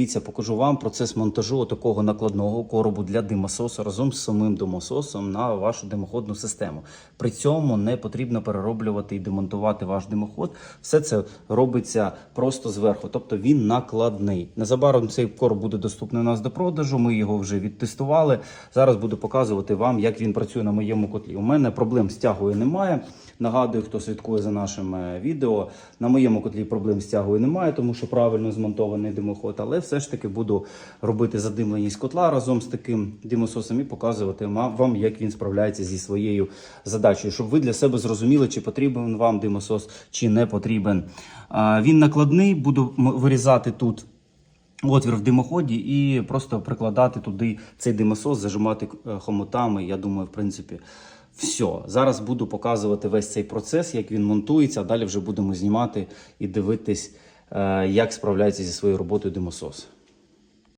Дивіться, покажу вам процес монтажу такого накладного коробу для димососу разом з самим димососом на вашу димоходну систему. При цьому не потрібно перероблювати і демонтувати ваш димоход. Все це робиться просто зверху, тобто він накладний. Незабаром цей короб буде доступний у нас до продажу. Ми його вже відтестували. Зараз буду показувати вам, як він працює на моєму котлі. У мене проблем з тягою немає. Нагадую, хто слідкує за нашим е, відео. На моєму котлі проблем з тягою немає, тому що правильно змонтований димоход. Але все ж таки буду робити задимленість котла разом з таким димососом і показувати вам, як він справляється зі своєю задачею, щоб ви для себе зрозуміли, чи потрібен вам димосос, чи не потрібен. Він накладний, буду вирізати тут. Отвір в димоході і просто прикладати туди цей димосос, зажимати е, хомутами. Я думаю, в принципі, все. Зараз буду показувати весь цей процес, як він монтується. а Далі вже будемо знімати і дивитись, як справляється зі своєю роботою димосос.